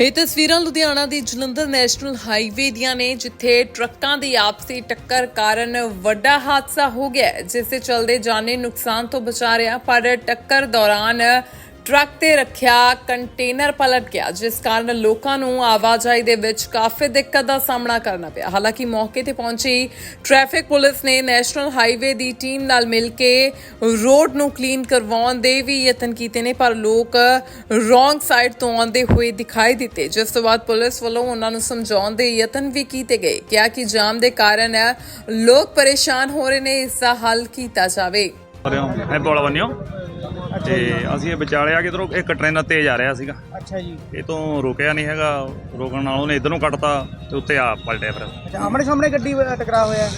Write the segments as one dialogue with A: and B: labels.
A: ਇਹ ਤਸਵੀਰਾਂ ਲੁਧਿਆਣਾ ਦੀ ਜਲੰਧਰ ਨੈਸ਼ਨਲ ਹਾਈਵੇ ਦੀਆਂ ਨੇ, ਜਿੱਥੇ ਟਰੱਕਾਂ ਦੀ ਆਪਸੀ ਟੱਕਰ ਕਾਰਨ ਵੱਡਾ ਹਾਦਸਾ ਹੋ ਗਿਆ ਜਿਸ ਦੇ ਚਲਦੇ ਜਾਨੀ ਨੁਕਸਾਨ ਤੋਂ ਬਚਾ ਰਿਹਾ ਪਰ ਟੱਕਰ ਦੌਰਾਨ ਟਰੱਕ ਤੇ ਰੱਖਿਆ ਕੰਟੇਨਰ ਪਲਟ ਗਿਆ, ਜਿਸ ਕਾਰਨ ਲੋਕਾਂ ਨੂੰ ਆਵਾਜਾਈ ਦੇ ਵਿੱਚ ਕਾਫੀ ਦਿੱਕਤ ਦਾ ਸਾਹਮਣਾ ਕਰਨਾ ਪਿਆ। ਹਾਲਾਂਕਿ ਮੌਕੇ ਤੇ ਪਹੁੰਚੀ ਟ੍ਰੈਫਿਕ ਪੁਲਿਸ ਨੇ ਨੈਸ਼ਨਲ ਹਾਈਵੇ ਦੀ ਟੀਮ ਨਾਲ ਮਿਲ ਕੇ ਰੋਡ ਨੂੰ ਕਲੀਨ ਕਰਵਾਉਣ ਦੇ ਵੀ ਯਤਨ ਕੀਤੇ ਨੇ, ਪਰ ਲੋਕ ਰੋਂਗ ਸਾਈਡ ਤੋਂ ਆਉਂਦੇ ਹੋਏ ਦਿਖਾਈ ਦਿੱਤੇ। ਜਿਸ ਤੋਂ ਬਾਅਦ ਪੁਲਿਸ ਵੱਲੋਂ ਉਹਨਾਂ ਨੂੰ ਸਮਝਾਉਣ ਦੇ ਯਤਨ ਵੀ ਕੀਤੇ ਗਏ। ਕਿਹਾ ਕਿ ਜਾਮ ਦੇ ਕਾਰਨ ਲੋਕ ਪਰੇਸ਼ਾਨ ਹੋ ਰਹੇ ਨੇ, ਇਸ ਦਾ ਹੱਲ ਕੀਤਾ ਜਾਵੇ।
B: ਰਿਓ ਐ ਬੋਲਾ ਬੰਨਿਓ ਤੇ ਅਸੀਂ ਇਹ ਵਿਚਾਲੇ ਆ ਕਿਧਰੋਂ ਇੱਕ ਟ੍ਰੇਨ ਤੇਜ਼ ਆ ਰਿਹਾ ਸੀਗਾ।
C: ਅੱਛਾ ਜੀ।
B: ਇਹ ਤੋਂ ਰੁਕਿਆ ਨਹੀਂ ਹੈਗਾ ਰੋਕਣ ਨਾਲ ਉਹਨੇ ਇਧਰ ਕੱਟਤਾ ਤੇ ਉੱਤੇ ਆ ਪਲਟਿਆ ਫਿਰ।
C: ਅੱਛਾ ਆਮਣੇ ਸਾਹਮਣੇ ਗੱਡੀ ਟਕਰਾ ਹੋਇਆ?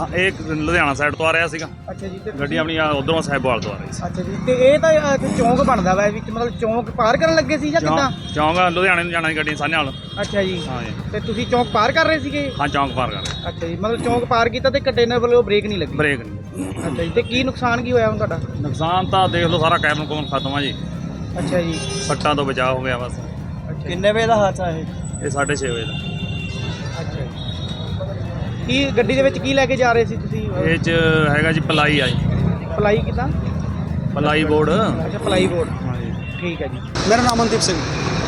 C: ਹੈ?
B: ਇਹ ਲੁਧਿਆਣਾ ਸਾਈਡ ਤੋਂ ਆ ਰਿਹਾ ਸੀਗਾ।
C: ਅੱਛਾ ਜੀ ਤੇ
B: ਗੱਡੀ ਆਪਣੀ ਆ ਉਧਰੋਂ ਸਾਹਿਬਵਾਲ ਤੋਂ ਆ ਰਹੀ ਸੀ।
C: ਅੱਛਾ ਜੀ ਤੇ ਇਹ ਤਾਂ ਇੱਥੇ ਚੌਂਕ ਬਣਦਾ ਵਾ ਵਿੱਚ ਮਤਲਬ ਚੌਂਕ ਪਾਰ ਕਰਨ ਲੱਗੇ ਸੀ ਜਾਂ ਕਿੱਦਾਂ?
B: ਚੌਂਕ ਲੁਧਿਆਣੇ ਨੂੰ ਜਾਣਾ ਗੱਡੀ ਸਾਨੇ ਨਾਲ
C: ਅੱਛਾ ਜੀ।
B: ਹਾਂ ਜੀ।
C: ਤੇ ਤੁਸੀਂ ਚੌਂਕ ਪਾਰ ਕਰ ਰਹੇ ਸੀਗੇ?
B: ਹਾਂ ਚੌਂਕ ਪਾਰ ਕਰ ਰਹੇ।
C: ਅੱਛਾ ਜੀ ਮਤਲਬ ਚੌਂਕ ਪਾਰ ਕੀਤਾ ਤੇ ਕੰਟੇਨਰ ਵੱਲੋਂ ਬ੍ਰੇਕ ਨਹੀਂ ਲੱਗੀ?
B: ਬ੍ਰੇਕ ਨਹੀਂ।
C: ਅੱਛਾ ਜੀ ਤੇ ਕੀ ਨੁਕਸਾਨ ਕੀ ਹੋਇਆ ਹੁਣ ਤੁਹਾਡਾ?
B: ਨੁਕਸਾਨ ਤਾਂ ਦੇਖ ਲਓ ਸਾਰਾ ਕੈਬਨ ਕੋਨ ਖਤਮ ਆ ਜੀ।
C: ਅੱਛਾ ਜੀ।
B: ਸੱਟਾਂ ਤੋਂ ਬਚਾਅ ਹੋ ਗਿਆ ਬਸ।
C: ਅੱਛਾ ਕਿੰਨੇ ਵਜੇ ਦਾ ਹਾਦਸਾ ਇਹ?
B: ਇਹ 6:30 ਵਜੇ ਦਾ।
C: ਅੱਛਾ ਜੀ। ਕੀ ਗੱਡੀ ਦੇ ਵਿੱਚ ਕੀ ਲੈ ਕੇ ਜਾ ਰਹੇ ਸੀ ਤੁਸੀਂ?
B: ਇਹ ਚ ਹੈਗਾ ਜੀ ਪਲਾਈ ਆ ਜੀ।
C: ਪਲਾਈ ਕਿਦਾਂ?
B: Ply board.
C: ਅੱਛਾ ਪਲਾਈ ਬੋਰਡ।
B: ਹਾਂ ਜੀ
C: ਠੀਕ ਹੈ ਜੀ।
D: ਮੇਰਾ ਨਾਮ ਮਨਦੀਪ ਸਿੰਘ।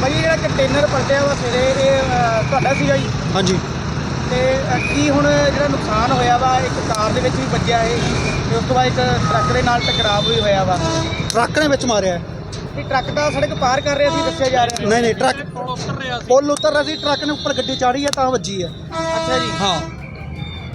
C: ਭਾਈ ਇਹ ਜਿਹੜਾ ਕੰਟੇਨਰ ਪਲਟਿਆ ਵਾ ਸਵੇਰੇ ਇਹ ਅ, ਤੁਹਾਡਾ ਸੀਗਾ ਜੀ?
D: ਹਾਂਜੀ।
C: ਤੇ ਕੀ ਹੁਣ ਜਿਹੜਾ ਨੁਕਸਾਨ ਹੋਇਆ ਵਾ ਇੱਕ ਕਾਰ ਦੇ ਵਿੱਚ ਵੀ ਵੱਜਿਆ ਇਹ ਤੇ ਉਸ ਤੋਂ ਬਾਅਦ ਇੱਕ ਟਰੱਕ ਦੇ ਨਾਲ ਟਕਰਾਅ ਵੀ ਹੋਇਆ ਵਾ।
D: ਟਰੱਕ ਨੇ ਵਿੱਚ ਮਾਰਿਆ ਹੈ।
C: ਇਹ ਟਰੱਕ ਤਾਂ ਸੜਕ ਪਾਰ ਕਰ ਰਿਹਾ ਸੀ ਦੱਸਿਆ ਜਾ ਰਿਹਾ
D: ਨਹੀਂ ਨਹੀਂ ਟਰੱਕ ਪੁੱਲ ਉਤਰ ਰਿਹਾ ਸੀ ਟਰੱਕ ਨੇ ਉੱਪਰ ਗੱਡੀ ਚਾੜੀ ਹੈ ਤਾਂ ਵੱਜੀ ਹੈ।
C: ਅੱਛਾ ਜੀ।
D: ਹਾਂ।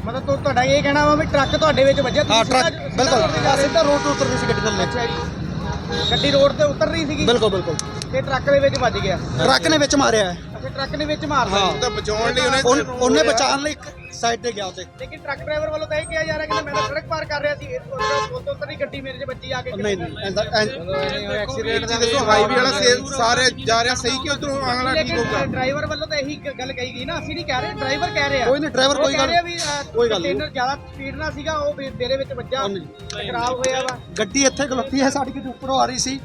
C: ਮਤਲਬ ਤੁ- ਤੁਹਾਡਾ ਇਹ ਕਹਿਣਾ ਵਾ ਵੀ ਟਰੱਕ ਤੁਹਾਡੇ ਵਿੱਚ ਵੱਜਿਆ
D: ਹਾਂ ਟਰੱਕ
C: ਸਿੱਧਾ-
D: ਬਿਲਕੁਲ।
C: road ਤੇ ਜਾ ਰਹੇ
D: ਸਿੱਧਾ ਰੋਡ ਤੋਂ ਉਤਰ ਰਹੀ ਸੀ ਗੱਡੀ ਥੱਲੇ।
C: ਅੱਛਾ ਜੀ। ਗੱਡੀ ਰੋਡ ਤੇ ਉਤਰ ਰਹੀ ਸੀਗੀ।
D: ਬਿਲਕੁਲ ਬਿਲਕੁਲ।
C: ਤੇ ਟਰੱਕ ਦੇ ਵਿੱਚ ਵੱਜ ਗਿਆ।
D: ਟਰੱਕ ਨੇ ਵਿੱਚ ਮਾਰਿਆ ਹੈ।
C: ਅੱਛਾ ਟਰੱਕ ਨੇ ਵਿੱਚ ਮਾਰਦਾ
D: ਹਾਂ
C: ਤਾਂ
D: ਬਚਾਉਣ ਲਈ ਉਹਨੇ ਉਹਨੇ ਬਚਾਉਣ ਲਈ ਸਾਈਡ ਤੇ ਗਿਆ ਉਤੇ।
C: ਲੇਕਿਨ ਟਰੱਕ ਡਰਾਈਵਰ ਵੱਲੋਂ ਤਾਂ ਇਹ ਕਿਹਾ ਜਾ ਰਿਹਾ ਕਿ ਮੈਂ ਤਾਂ ਸੜਕ ਪਾਰ ਕਰ ਰਿਹਾ ਸੀ ਉਹ ਤੋਂ ਉਤਰੀ ਗੱਡੀ ਮੇਰੇ 'ਚ ਵੱਜੀ ਆ ਕੇ
D: ਨਹੀਂ ਨਹੀਂ ਐਂਦਾ
C: ਐਕਸੀਡੈਂਟ ਦਾ
E: ਦੱਸੋ ਹਾਈਵੇ ਵਾਲਾ ਸੇ- ਸਾਰੇ ਜਾ ਰਿਹਾ ਸਹੀ ਕਿ ਉਧਰੋਂ ਆਉਣ ਵਾਲਾ ਠੀਕ ਹੋਊਗਾ?
C: ਲੇਕਿਨ ਡਰਾਈਵਰ ਵੱਲੋਂ ਤਾਂ ਇਹੀ ਗ- ਗੱਲ ਕਹੀ ਗਈ ਨਾ ਅਸੀਂ ਨਹੀਂ ਕਹਿ ਰਹੇ ਡਰਾਈਵਰ ਕਹਿ ਰਹੇ।
D: ਕੋਈ ਨਹੀਂ,
C: ਉਹ
D: ਕੋਈ ਗੱਲ- ਕੋਈ ਗੱਲ ਨਹੀਂ।
C: ਜ਼ਿਆਦਾ ਸਪੀਡ ਨਾਲ ਸੀਗਾ ਉਹ ਵੀ ਮੇਰੇ ਵਿੱਚ ਵੱਜਾ। ਟਕਰਾਅ ਹੋਇਆ ਵਾ।
D: ਗੱਡੀ ਇੱਥੇ ਖਲੋਤੀ ਹੈ ਸਾਡੀ ਗੱਡੀ ਉੱਪਰੋਂ ਆ ਰਹੀ ਸੀ।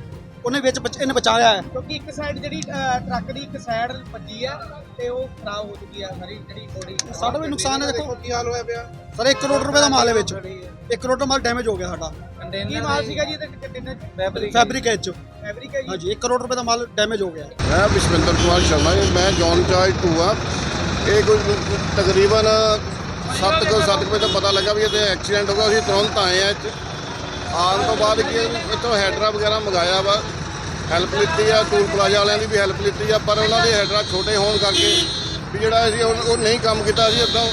D: ਉਹਨੇ ਵਿੱਚ ਬਚ- ਇਹਨੇ ਬਚਾਇਆ ਹੈ।
C: ਕਿਉਂਕਿ ਇੱਕ ਸਾਈਡ ਜਿਹੜੀ ਅ, ਟਰੱਕ ਦੀ ਇੱਕ ਸਾਈਡ ਵੱਜੀ ਆ ਤੇ ਉਹ ਖਰਾਬ ਹੋ ਚੁੱਕੀ ਆ ਸਾਰੀ ਜਿਹੜੀ ਬੋਡੀ
D: ਸਾਡਾ ਵੀ ਨੁਕਸਾਨ ਹੈ ਦੇਖੋ।
E: ਕੀ ਹਾਲ ਹੋਇਆ ਪਿਆ?
D: ਸਰ 1 ਕਰੋੜ ਰੁਪਏ ਦਾ ਮਾਲ ਹੈ ਵਿੱਚ। 1 ਕਰੋੜ ਦਾ ਮਾਲ ਡੈਮੇਜ ਹੋ ਗਿਆ ਸਾਡਾ।
C: ਕੀ ਮਾਲ ਸੀਗਾ ਜੀ? ਇਹਦੇ ਕੰਟੇਨਰ ਫੈਬਰਿਕ
D: ਫੈਬਰਿਕ ਚ।
C: ਫੈਬਰਿਕ ਹੈ ਜੀ।
D: ਹਾਂਜੀ 1 ਕਰੋੜ ਰੁਪਏ ਦਾ ਮਾਲ ਡੈਮੇਜ ਹੋ ਗਿਆ।
E: ਮੈਂ ਵਿਸ਼ਵਿੰਦਰ ਕੁਮਾਰ ਸ਼ਰਮਾ ਜੀ ਮੈਂ ਜੌਨ ਚਾਰਜ 2 ਆ। ਇਹ ਕੋਈ ਤਕਰੀਬਨ 7 ਕੁ 7 ਵਜੇ ਦਾ ਪਤਾ ਲੱਗਾ ਵੀ ਇਹਦੇ ਐਕਸੀਡੈਂਟ ਹੋ ਗਿਆ ਅਸੀਂ ਤੁਰੰਤ ਆਏ ਆ ਇੱਥੇ। ਆਉਣ ਤੋਂ ਬਾਅਦ ਕੀ ਇੱਥੋਂ ਹੈਡਰਾ ਵਗੈਰਾ ਮੰਗਾਇਆ ਵਾ ਹੈਲਪ ਲਿੱਤੀ ਆ ਟੂਲ ਪਲਾਜ਼ਾ ਵਾਲਿਆਂ ਦੀ ਵੀ ਹੈਲਪ ਲਿੱਤੀ ਆ, ਪਰ ਉਹਨਾਂ ਦੇ ਹੈਡਰਾ ਛੋਟੇ ਹੋਣ ਕਰਕੇ ਵੀ ਜਿਹੜਾ ਅਸੀਂ ਉਹ ਨਹੀਂ ਕੰਮ ਕੀਤਾ, ਅਸੀਂ ਇੱਦਾਂ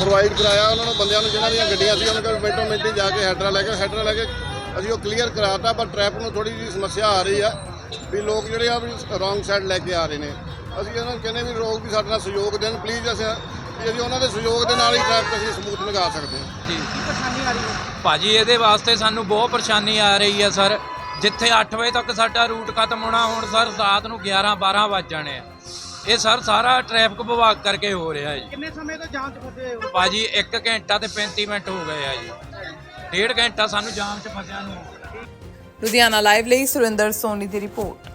E: ਪ੍ਰੋਵਾਈਡ ਕਰਾਇਆ, ਉਹਨਾਂ ਨੂੰ ਬੰਦਿਆਂ ਨੂੰ ਜਿਨ੍ਹਾਂ ਦੀਆਂ ਗੱਡੀਆਂ ਸੀ, ਉਹਨਾਂ ਕੋਲ ਮਿੰਟੋ ਮਿੰਟੀ ਜਾ ਕੇ ਹੈਡਰਾ ਲੈ ਕੇ, ਹੈਡਰਾ ਲੈ ਕੇ ਅਸੀਂ ਉਹ ਕਲੀਅਰ ਕਰਾਤਾ, ਪਰ ਟ੍ਰੈਫਿਕ ਨੂੰ ਥੋੜੀ ਜਿਹੀ ਸਮੱਸਿਆ ਆ ਰਹੀ ਆ, ਵੀ ਲੋਕ ਜਿਹੜੇ ਆ ਵੀ ਰੋਂਗ ਸਾਈਡ ਲੈ ਕੇ ਆ ਰਹੇ ਨੇ। ਅਸੀਂ ਇਹਨਾਂ ਨੂੰ ਕਹਿੰਦੇ ਵੀ ਲੋਕ ਵੀ ਸਾਡੇ ਨਾਲ ਸਹਿਯੋਗ ਦੇਣ ਪਲੀਜ਼ ਅਸੀਂ ਵੀ ਅਸੀਂ ਉਹਨਾਂ ਦੇ ਸਹਿਯੋਗ ਦੇ ਨਾਲ ਹੀ ਟ੍ਰੈਫਿਕ ਅਸੀਂ ਸਮੂਥ ਲਗਾ ਸਕਦੇ ਹਾਂ।
C: ਕੀ ਪਰੇਸ਼ਾਨੀ ਆ ਰਹੀ ਹੈ?
F: ਭਾਜੀ ਇਹਦੇ ਵਾਸਤੇ ਸਾਨੂੰ ਬਹੁਤ ਪਰੇਸ਼ਾਨੀ ਆ ਰਹੀ ਹੈ ਸਰ। ਜਿੱਥੇ 8 ਵਜੇ ਤੱਕ ਸਾਡਾ ਰੂਟ ਖਤਮ ਹੋਣਾ ਹੁਣ ਸਰ ਰਾਤ ਨੂੰ 11 12 ਵੱਜ ਜਾਣੇ ਆ। ਇਹ ਸਰ ਸਾਰਾ ਟ੍ਰੈਫਿਕ ਵਿਭਾਗ ਕਰਕੇ ਹੋ ਰਿਹਾ ਹੈ ਜੀ।
C: ਕਿੰਨੇ ਸਮੇਂ ਤੋਂ ਜਾਂਚ ਫਸੇ ਹੋਏ ਹੋ?
F: ਭਾਜੀ 1 ਘੰਟਾ ਤੇ 35 ਮਿੰਟ ਹੋ ਗਏ ਆ ਜੀ। ਡੇਢ ਘੰਟਾ ਸਾਨੂੰ ਜਾਮ 'ਚ ਫਸਿਆ ਨੂੰ।
A: ਲੁਧਿਆਣਾ ਲਾਈਵ ਲਈ ਸੁਰਿੰਦਰ ਸੋਨੀ ਦੀ ਰਿਪੋਰਟ।